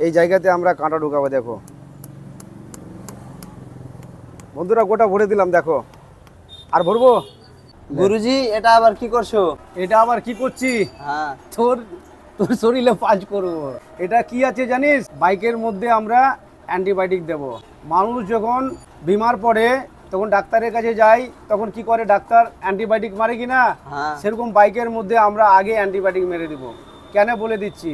এই জায়গাতে আমরা কাঁটা ঢুকাবো দেখো। বন্ধুরা গোটা ভরে দিলাম দেখো। আর ভরবো? গুরুজি এটা আবার কি করছ? এটা আবার কি করছি? হ্যাঁ। তোর তোর শরীরে পাঁচ করব। এটা কি আছে জানিস? বাইকের মধ্যে আমরা অ্যান্টিবায়োটিক দেব। মানুষ যখন বিমার পড়ে তখন ডাক্তারের কাছে যাই তখন কি করে ডাক্তার? অ্যান্টিবায়োটিক মারে কি না হ্যাঁ। সেরকম বাইকের মধ্যে আমরা আগে অ্যান্টিবায়োটিক মেরে দিব। কেন বলে দিচ্ছি?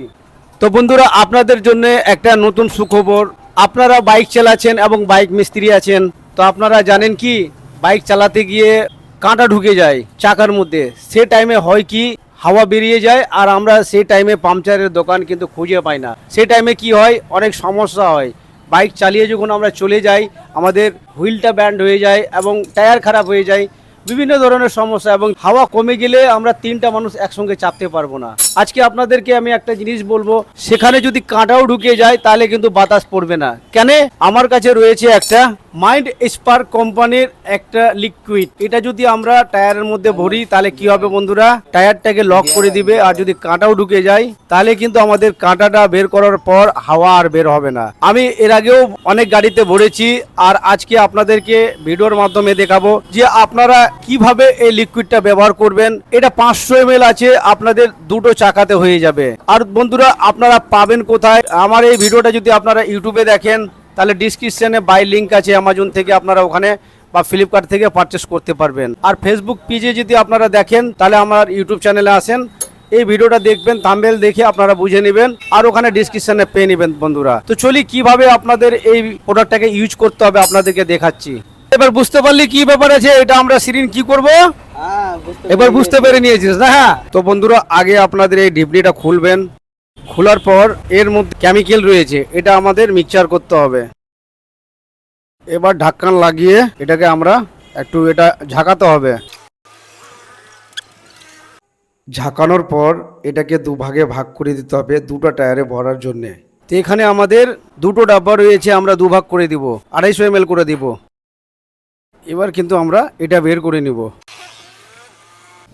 তো বন্ধুরা, আপনাদের জন্য একটা নতুন সুখবর। আপনারা বাইক চালাচ্ছেন এবং বাইক মিস্ত্রি আছেন। তো আপনারা জানেন কি, বাইক চালাতে গিয়ে কাঁটা ঢুকে যায় চাকার মধ্যে। সে টাইমে হয় কি, হাওয়া বেরিয়ে যায় আর আমরা সেই টাইমে পাংচারের দোকান কিন্তু খুঁজে পাই না। সেই টাইমে কি হয়, অনেক সমস্যা হয়। বাইক চালিয়ে যখন আমরা চলে যাই, আমাদের হুইলটা ব্যান্ড হয়ে যায় এবং টায়ার খারাপ হয়ে যায়। বিভিন্ন ধরনের সমস্যা এবং হাওয়া কমে গেলে আমরা তিনটা মানুষ একসঙ্গে চাপতে পারব না। আজকে আপনাদেরকে আমি একটা জিনিস বলব, সেখানে যদি কাঁটাও ঢুকে যায়, তাহলে কিন্তু বাতাস পড়বে না। কেন? আমার কাছে রয়েছে একটা মাইন্ড স্পার্ক কোম্পানির একটা লিকুইড এটা যদি আমরা টায়ারের মধ্যে ভরি, তাহলে কি হবে বন্ধুরা? টায়ারটাকে লক করে দিবে আর যদি কাঁটাও ঢুকে যায়, তাহলে কিন্তু আমাদের কাঁটাটা বের করার পর হাওয়া আর বের হবে না। আমি এর আগেও অনেক গাড়িতে ভরেছি আর আজকে আপনাদেরকে ভিডিওর মাধ্যমে দেখাবো যে আপনারা কীভাবে এই লিকুইডটা ব্যবহার করবেন। এটা পাঁচশো এম আছে, আপনাদের দুটো চাকাতে হয়ে যাবে। আর বন্ধুরা, আপনারা পাবেন কোথায়? আমার এই ভিডিওটা যদি আপনারা ইউটিউবে দেখেন তাহলে ডিসক্রিপশনে বাই লিঙ্ক আছে অ্যামাজন থেকে আপনারা ওখানে বা ফ্লিপকার্ট থেকে পারচেস করতে পারবেন। আর ফেসবুক পেজে যদি আপনারা দেখেন তাহলে আমার ইউটিউব চ্যানেলে আসেন। এই ভিডিওটা দেখবেন থাম্বেল দেখে আপনারা বুঝে নেবেন আর ওখানে ডিসক্রিপশনে পেয়ে নেবেন বন্ধুরা। তো চলি কীভাবে আপনাদের এই প্রোডাক্টটাকে ইউজ করতে হবে আপনাদেরকে দেখাচ্ছি। এবার বুঝতে পারলি কি ব্যাপার আছে এটা আমরা সিরিন কি করব? হ্যাঁ এবার বুঝতে পেরে নিয়েছিস না হ্যাঁ? তো বন্ধুরা আগে আপনাদের এই ডিপলিটা খুলবেন। খোলার পর এর মধ্যে কেমিক্যাল রয়েছে, এটা আমাদের মিক্সচার করতে হবে। এবার ঢাক্কান লাগিয়ে এটাকে আমরা একটু এটা ঝাঁকাতে হবে। ঝাঁকানোর পর এটাকে দুভাগে ভাগ করে দিতে হবে দুটো টায়ারে ভরার জন্য। তো এখানে আমাদের দুটো ডাব্বা রয়েছে, আমরা দুভাগ করে দিব, আড়াইশো এম করে দিব। এবার কিন্তু আমরা এটা বের করে নিব।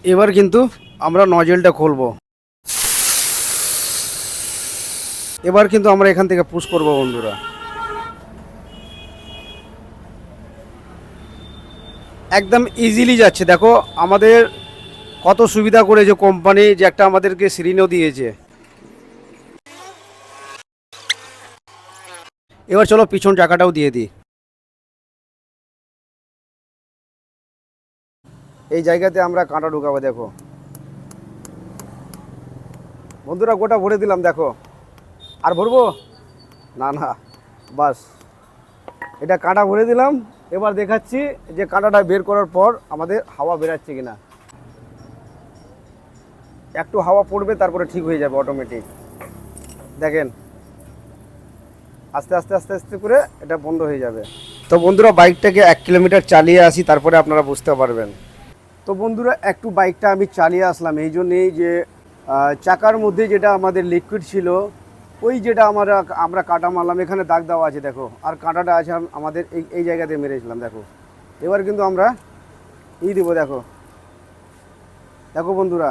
এবার কিন্তু আমরা নজেলটা খুলব। এবার কিন্তু আমরা এখান থেকে পুশ করব, বন্ধুরা। একদম ইজিলি যাচ্ছে। দেখো, আমাদের কত সুবিধা করেছে কোম্পানি যে একটা আমাদেরকে সিরিনও দিয়েছে। এবার চলো পিছন চাকাটাও দিয়ে দিই। এই জায়গাতে আমরা কাঁটা ঢুকাবো, দেখো। বন্ধুরা, গোটা ভরে দিলাম, দেখো। আর ভরবো? না না, বাস। এটা কাঁটা ভরে দিলাম। এবার দেখাচ্ছি যে কাঁটাটা বের করার পর আমাদের হাওয়া বেরাচ্ছে কিনা। একটু হাওয়া পড়বে, তারপরে ঠিক হয়ে যাবে অটোমেটিক দেখেন। আস্তে আস্তে আস্তে আস্তে করে এটা বন্ধ হয়ে যাবে। তো বন্ধুরা, বাইকটাকে এক কিলোমিটার চালিয়ে আসি, তারপরে আপনারা বুঝতে পারবেন। তো বন্ধুরা, একটু বাইকটা আমি চালিয়ে আসলাম। এই জন্যেই যে চাকার মধ্যে যেটা আমাদের লিকুইড ছিল ওই যেটা আমরা আমরা কাটা মারলাম, এখানে দাগ দেওয়া আছে, দেখো। আর কাঁটাটা আছে আমাদের এই এই জায়গাতে মেরেছিলাম দেখো। এবার কিন্তু আমরা ই দেবো, দেখো। দেখো বন্ধুরা।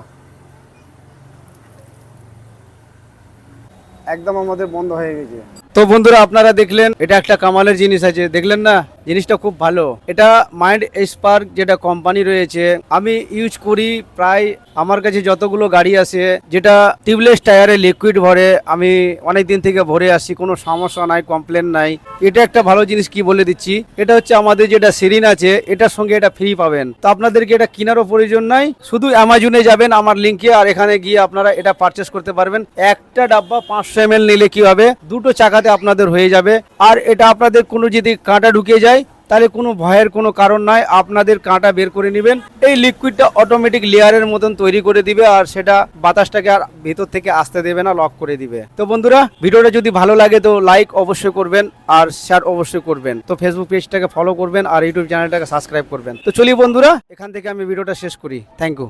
একদম আমাদের বন্ধ হয়ে গেছে। তো বন্ধুরা, আপনারা দেখলেন, এটা একটা কামালের জিনিস আছে, দেখলেন না? জিনিসটা খুব ভালো। এটা মাইন্ড স্পার্ক যেটা কোম্পানি রয়েছে, আমি ইউজ করি প্রায় আমার কাছে যতগুলো গাড়ি আছে, যেটা টিউবলেস টায়ারে লিকুইড ভরে, আমি অনেক দিন থেকে ভরে আসি কোনো সমস্যা নাই, কমপ্লেন নাই। এটা একটা ভালো জিনিস কি বলে দিচ্ছি, এটা হচ্ছে আমাদের যেটা সিরিন আছে, এটার সঙ্গে এটা ফ্রি পাবেন। তো আপনাদেরকে এটা কেনারও প্রয়োজন নাই, শুধু অ্যামাজনে যাবেন, আমার লিঙ্কে, আর এখানে গিয়ে আপনারা এটা পারচেস করতে পারবেন। একটা ডাব্বা পাঁচশো এম নিলে কি হবে, দুটো চাকাতে আপনাদের হয়ে যাবে। আর এটা আপনাদের কোনো যদি কাঁটা ঢুকে যায় তাহলে কোনো ভয়ের কোনো কারণ নাই, আপনাদের কাঁটা বের করে নেবেন। এই লিকুইডটা অটোমেটিক লেয়ারের মতন তৈরি করে দিবে আর সেটা বাতাসটাকে আর ভেতর থেকে আসতে দেবে না লক করে দিবে। তো বন্ধুরা, ভিডিওটা যদি ভালো লাগে তো লাইক অবশ্যই করবেন আর শেয়ার অবশ্যই করবেন। তো ফেসবুক পেজটাকে ফলো করবেন আর ইউটিউব চ্যানেলটাকে সাবস্ক্রাইব করবেন। তো চলি বন্ধুরা, এখান থেকে আমি ভিডিওটা শেষ করি। Thank you